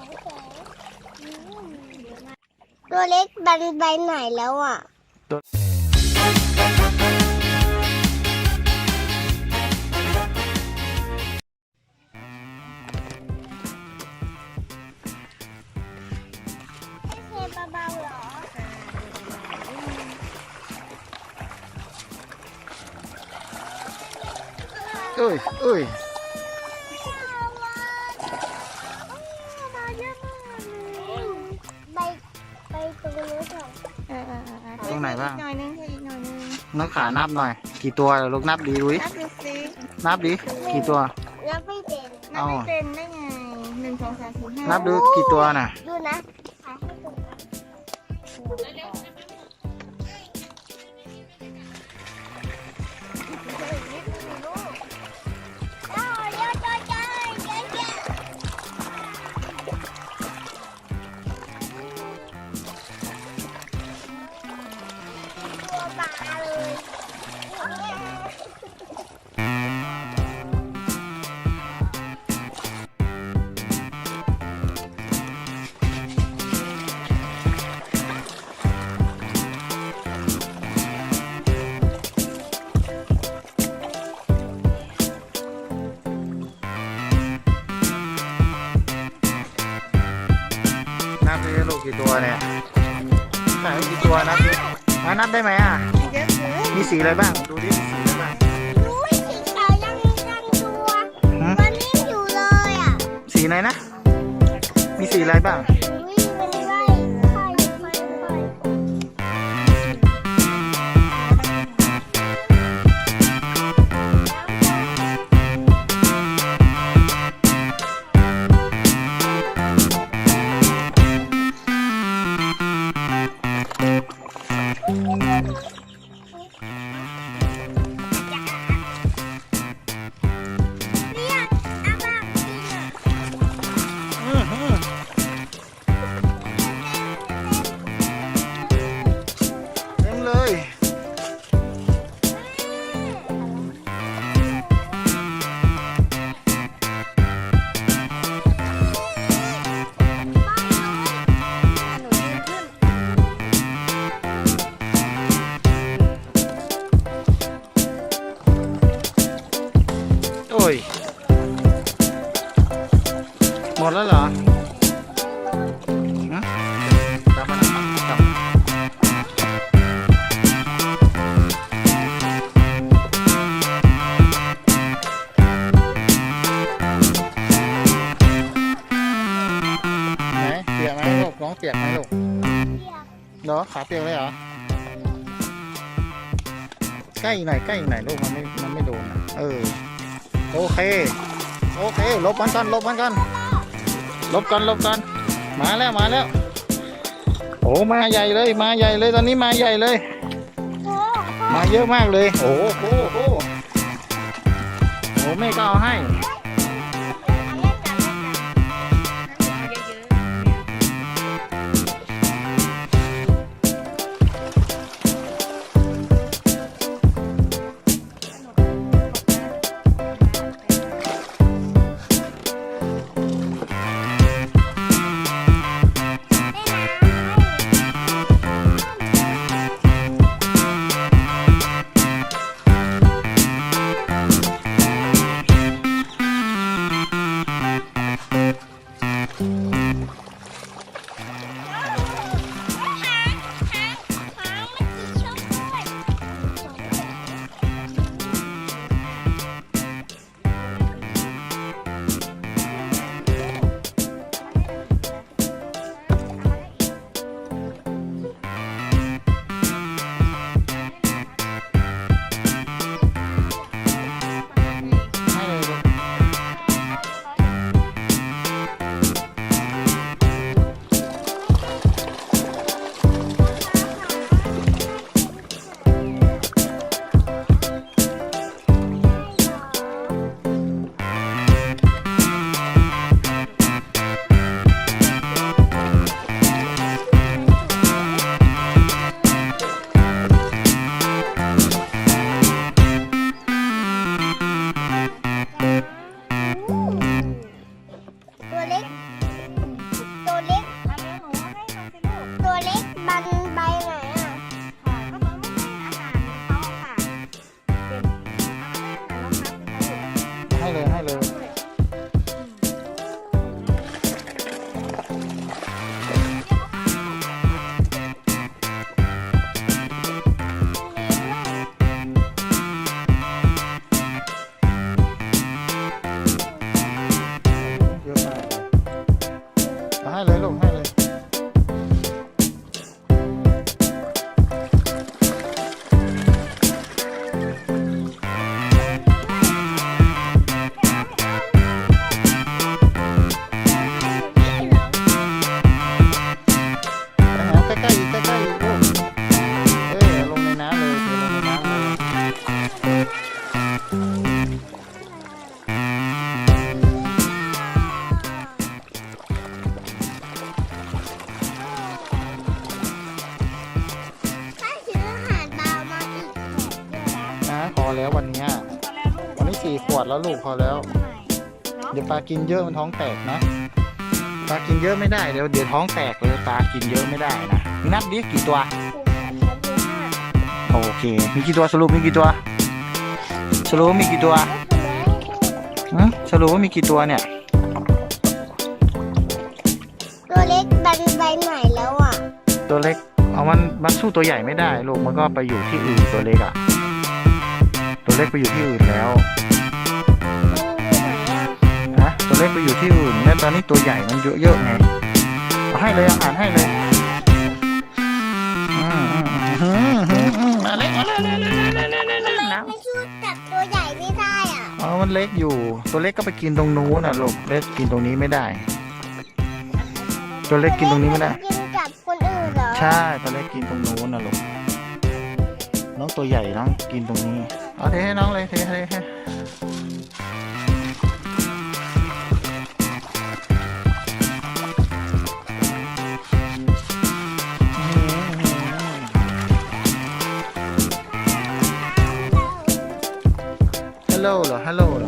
องแสนตัวเล็กบันไปไหนแล้วอะเทเบาๆเหรอเอ้ยเอ้ย บ้าง อีกหน่อยนึงอีกหน่อยนึงนักขานับหน่อย กี่ตัวเดี๋ยวลูกนับดีดูดินับดูสินับดิกี่ตัวนับไม่เป็น นับไม่เป็นได้ไงหนึ่งสองสามสี่ห้านับดูกี่ตัวน่ะ ดูนะถ่ายให้ดูนะ กกี่ตัวเนี่ยไหนกี่ตัวนับดิอะนับได้ไหมอะ เยอะเลยมีสีอะไรบ้าง ดูดิมีสีอะไรบ้าง อุ้ยสีขาวยังยังตัวหืมวันนี้อยู่เลยอะ สีไหนนะ มีสีอะไรบ้าง เนี่ ปียกไหมลูกเปียกเหรอขาเปียกเลยเหรอใกล้อีกหน่อยใกล้อีกหน่อยลูกมันไม่มันไม่โดนอะเออโอเคโอเคลบมันก่อนลบมันก่อนลบกันลบกันมาแล้วมาแล้วโอ้มาใหญ่เลยมาใหญ่เลยตอนนี้มาใหญ่เลยโอ้มาเยอะมากเลย โอ้โหโอ้โหโอ้แม่ก็เอาให้ แล้วลูกพอแล้ว เดี๋ยวปลากินเยอะมันท้องแตกนะปลากินเยอะไม่ได้เดี๋ยวเดี๋ยวท้องแตกเลยปลากินเยอะไม่ได้นะนับดิกี่ตัวโอเค มีกี่ตัวสรุปมีกี่ตัว สรุปว่ามีกี่ตัวหึสรุปว่ามีกี่ตัวเนี่ยตัวเล็กดันใบใหม่แล้วอะ ตัวเล็กเอามันมันสู้ตัวใหญ่ไม่ได้ลูกมันก็ไปอยู่ที่อื่นตัวเล็กอะ ตัวเล็กไปอยู่ที่อื่นแล้วนะฮะตัวเล็กไปอยู่ที่อื่นแล้วตอนนี้ตัวใหญ่มันเยอะๆไงเอาให้เลยอาหารให้เลยอืมอืมอืมอืมอืมมาเลยมาเลยมาเลยมาเลยมาเลยทำไมมาเลยไม่ชูจับตัวใหญ่ไม่ได้อะอ๋อมันเล็กอยู่ ตัวเล็กก็ไปกินตรงนู้นน่ะลูกเล็กกินตรงนี้ไม่ได้ ตัวเล็กกินตรงนี้ไม่ได้ กินกับคนอื่นเหรอ ใช่ ตัวเล็กกินตรงนู้นน่ะลูก น้องตัวใหญ่น้องกินตรงนี้ เอาเทให้น้องเลยเทให้ให้ฮัลโหลเหรอฮัลโหลเหรอ